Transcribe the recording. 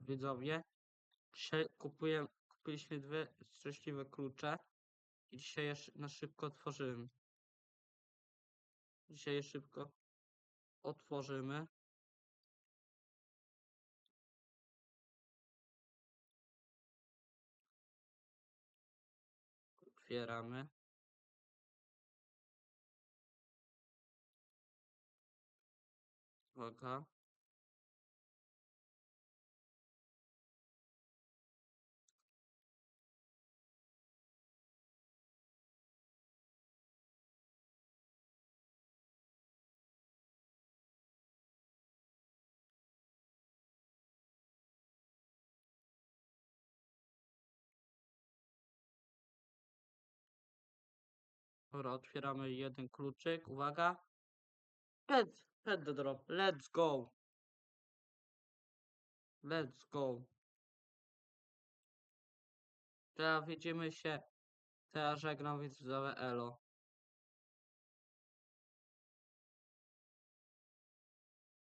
Widzowie, dzisiaj kupuję, kupiliśmy dwie szczęśliwe klucze i dzisiaj je na szybko otworzymy. Dzisiaj je szybko otworzymy. Otwieramy. Uwaga. Dobra, otwieramy jeden kluczyk. Uwaga. Pet, pet the drop. Let's go. Let's go. Teraz widzimy się. Teraz żegnam więc Elo.